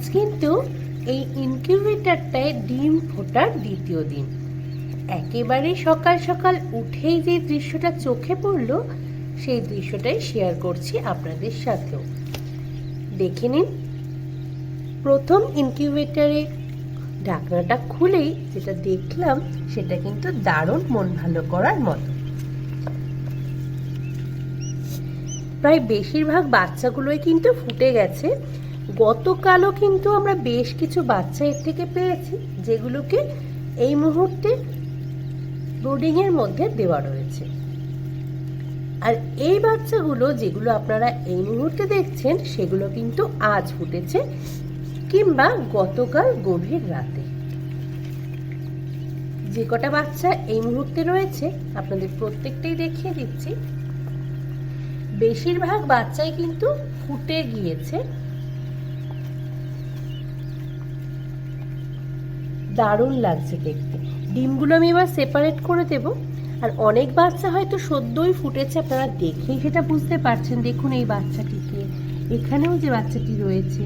আজ কিন্তু এই ইনকিউবেটারটায় ডিম ফোটার দ্বিতীয় দিন। একেবারে সকাল সকাল উঠেই যে দৃশ্যটা চোখে পড়ল, সেই দৃশ্যটাই শেয়ার করছি আপনাদের সাথেও। দেখে নিন, প্রথম ইনকিউবেটারে ঢাকনাটা খুলেই যেটা দেখলাম, সেটা কিন্তু দারুণ মন ভালো করার মতো। প্রায় বেশিরভাগ বাচ্চাগুলোই কিন্তু ফুটে গেছে। গতকালও কিন্তু আমরা বেশ কিছু বাচ্চা এর থেকে পেয়েছি, যেগুলোকে এই মুহূর্তে ব্রুডিংয়ের মধ্যে দেওয়া রয়েছে। আর এই বাচ্চাগুলো যেগুলো আপনারা এই মুহূর্তে দেখছেন, সেগুলো কিন্তু আজ ফুটেছে কিংবা গতকাল গভীর রাতে। যে কটা বাচ্চা এই মুহূর্তে রয়েছে, আপনাদের প্রত্যেকটাই দেখিয়ে দিচ্ছি। বেশিরভাগ বাচ্চাই কিন্তু ফুটে গিয়েছে। দারুণ লাগছে দেখতে। ডিমগুলো আমি এবার সেপারেট করে দেব। আর অনেক বাচ্চা হয়তো সদ্যই ফুটেছে, আপনারা দেখেই সেটা বুঝতে পারছেন। দেখুন এই বাচ্চাটিকে। এখানেও যে বাচ্চাটি রয়েছে,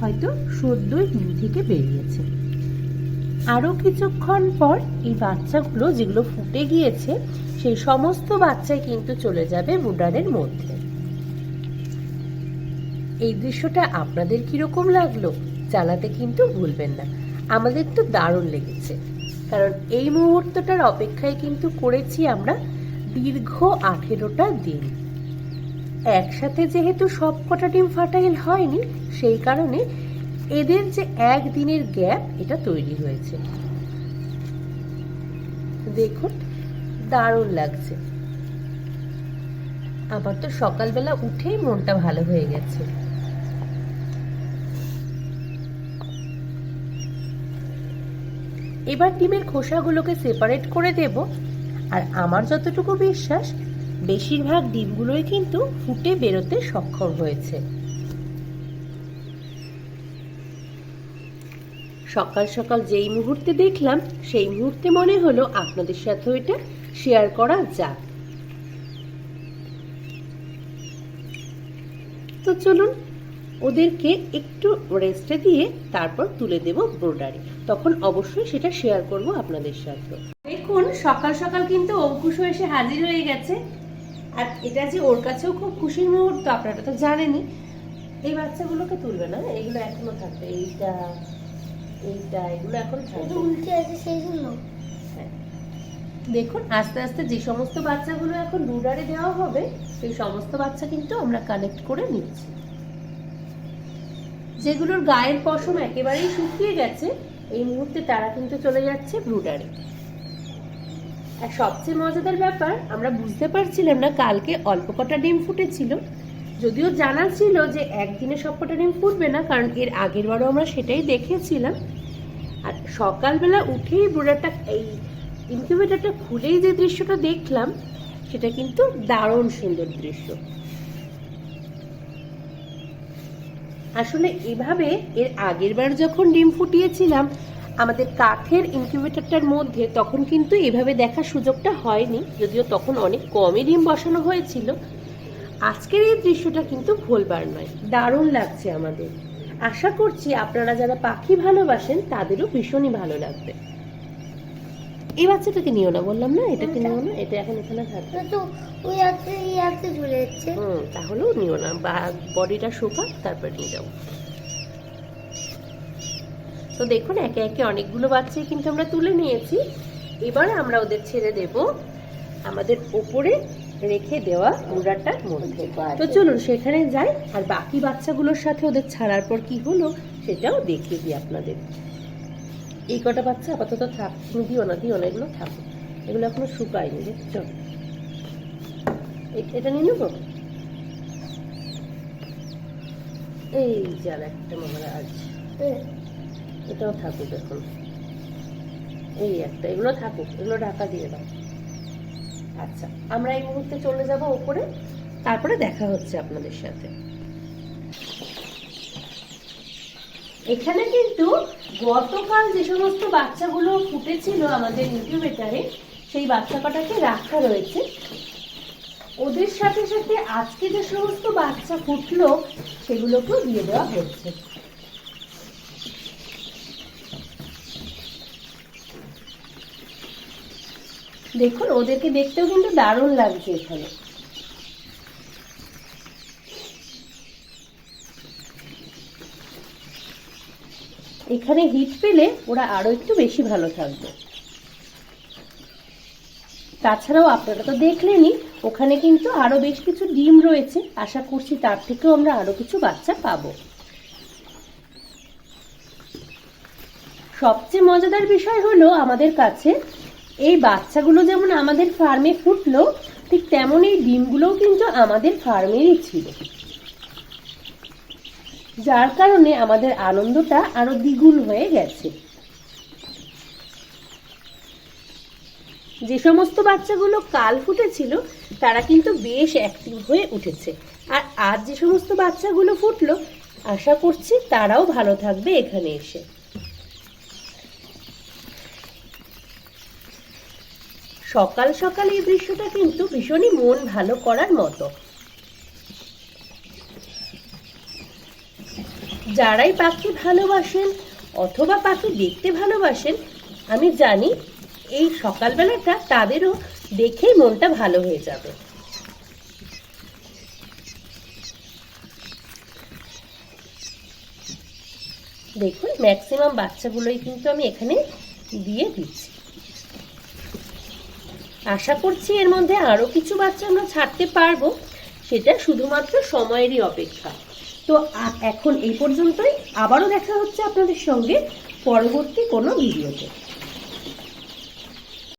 হয়তো সদ্যই ডিম থেকে বেরিয়েছে। আরও কিছুক্ষণ পর এই বাচ্চাগুলো যেগুলো ফুটে গিয়েছে, সেই সমস্ত বাচ্চাই কিন্তু চলে যাবে বুডারের মধ্যে। এই দৃশ্যটা আপনাদের কীরকম লাগল জানাতে কিন্তু ভুলবেন না। আমাদের তো দারুণ লেগেছে। কারণ এই মুহূর্তটার অপেক্ষায় কিন্তু করেছি আমরা দীর্ঘ আঠেরোটা দিন। একসাথে যেহেতু সব কটা ডিম ফাটাইল হয়নি, সেই কারণে এদের যে একদিনের গ্যাপ, এটা তৈরি হয়েছে। দেখুন, দারুণ লাগছে। আমার তো সকালবেলা উঠেই মনটা ভালো হয়ে গেছে। এবার ডিমের খোসাগুলোকে সেপারেট করে দেব। আর আমার যতটুকু বিশ্বাস, বেশিরভাগ ডিমগুলোই কিন্তু ফুটে বেরোতে সক্ষম হয়েছে। সকাল সকাল যেই মুহূর্তে দেখলাম, সেই মুহূর্তে মনে হলো আপনাদের সাথে এটা শেয়ার করা যাক। তো চলুন, ওদেরকে একটু রেস্টে দিয়ে তারপর তুলে দেব ব্রোডারে তখন অবশ্যই সেটা শেয়ার করব আপনাদের সাথে। দেখুন সকাল সকাল কিন্তু অঙ্কুশও এসে হাজির হয়ে গেছে। আর এটা যে ওর কাছেও খুব খুশির মুহূর্ত আপনারা তো জানেনই। এই বাচ্চাগুলোকে তুলবে না এগুলো এখনও থাকবে। এইটা এইটা এগুলো এখন থাকবে। উল্টে আছে সেই জন্য হ্যাঁ। দেখুন আস্তে আস্তে যে সমস্ত বাচ্চাগুলো এখন রুডারে দেওয়া হবে সেই সমস্ত বাচ্চা কিন্তু আমরা কালেক্ট করে নিচ্ছি। যেগুলোর গায়ের পশম একেবারেই শুকিয়ে গেছে এই মুহূর্তে তারা কিন্তু চলে যাচ্ছে ব্রুডারে আর সবচেয়ে মজাদার ব্যাপার, আমরা বুঝতে পারছিলাম না কালকে অল্প কটা ডিম ফুটেছিল। যদিও জানা ছিল যে একদিনে সব কটা ডিম ফুটবে না, কারণ এর আগের বারও আমরা সেটাই দেখেছিলাম। আর সকালবেলা উঠেই ব্রুডারটা এই ইনকিউবেটারটা খুলেই যে দৃশ্যটা দেখলাম, সেটা কিন্তু দারুণ সুন্দর দৃশ্য। আসলে এভাবে এর আগের বার যখন ডিম ফুটিয়েছিলাম, আমাদের কাঠের ইনকিউবেটরটার মধ্যে তখন কিন্তু এভাবে দেখার সুযোগটা হয়নি, যদিও তখন অনেক কমই ডিম বসানো হয়েছিল। আজকের এই দৃশ্যটা কিন্তু ভুলবার নয়, দারুণ লাগছে আমাদের। আশা করছি আপনারা যারা পাখি ভালোবাসেন, তাদেরও ভীষণই ভালো লাগবে। এই বাচ্চাটাকে নিও না বললাম না এটাকে নিও না এটা এখন এখানে থাকবে। তো ওই হাতে এই হাতে চলে যাচ্ছে। হুম তাহলেও নিও না বা বডিটা শুকাক তারপর নিয়ে যাব তো দেখুন একে একে অনেকগুলো বাচ্চাই কিন্তু আমরা তুলে নিয়েছি। এবার আমরা ওদের ছেড়ে দেব। আমাদের ওপরে রেখে দেওয়া মুড়াটার মধ্যে। তো চলুন সেখানে যাই আর বাকি বাচ্চাগুলোর সাথে ওদের ছাড়ার পর কি হলো সেটাও দেখিয়ে দিই আপনাদের। এই কটা বাচ্চা আপাতত থাক দিও না দিও না, এগুলো থাকুক এগুলো এখনও শুকায়নি দেখছ এটা নিয়ে নেব? এই যার একটা মহারাজ এটাও থাকুক এখন। এই একটা, এগুলো থাকুক, এগুলো ঢাকা দিয়ে দাও। আচ্ছা আমরা এই মুহূর্তে চলে যাব ওপরে, তারপরে দেখা হচ্ছে আপনাদের সাথে। এখানে কিন্তু গতকাল যে সমস্ত বাচ্চাগুলো ফুটেছিল আমাদের ইনকিউবেটারে সেই বাচ্চা কটাকে রাখা রয়েছে। ওদের সাথে সাথে আজকে যে সমস্ত বাচ্চা ফুটলো, সেগুলোকেও দিয়ে দেওয়া হচ্ছে দেখুন, ওদেরকে দেখতেও কিন্তু দারুণ লাগছে এখানে। এখানে হিট পেলে ওরা আরও একটু বেশি ভালো থাকবে। তাছাড়াও আপনারা তো দেখলেনই, ওখানে কিন্তু আরও বেশ কিছু ডিম রয়েছে। আশা করছি তার থেকেও আমরা আরও কিছু বাচ্চা পাবো। সবচেয়ে মজাদার বিষয় হলো আমাদের কাছে, এই বাচ্চাগুলো যেমন আমাদের ফার্মে ফুটলো, ঠিক তেমন এই ডিমগুলোও কিন্তু আমাদের ফার্মেরই ছিল। যার কারণে আমাদের আনন্দটা আরও দ্বিগুণ হয়ে গেছে। যে সমস্ত বাচ্চাগুলো কাল ফুটেছিল, তারা কিন্তু বেশ অ্যাক্টিভ হয়ে উঠেছে। আর আজ যে সমস্ত বাচ্চাগুলো ফুটলো, আশা করছি তারাও ভালো থাকবে এখানে এসে। সকাল সকাল এই দৃশ্যটা কিন্তু ভীষণই মন ভালো করার মতো। যারাই পাখি ভালোবাসেন অথবা পাখি দেখতে ভালোবাসেন, আমি জানি এই সকালবেলাটা তাদেরও দেখেই মনটা ভালো হয়ে যাবে। দেখুন ম্যাক্সিমাম বাচ্চাগুলোই কিন্তু আমি এখানে দিয়ে দিচ্ছি। আশা করছি এর মধ্যে আরও কিছু বাচ্চা আমরা ছাড়তে পারব, সেটা শুধুমাত্র সময়েরই অপেক্ষা। তো এখন এই পর্যন্তই। আবারও দেখা হচ্ছে আপনাদের সঙ্গে পরবর্তী কোনো ভিডিওতে।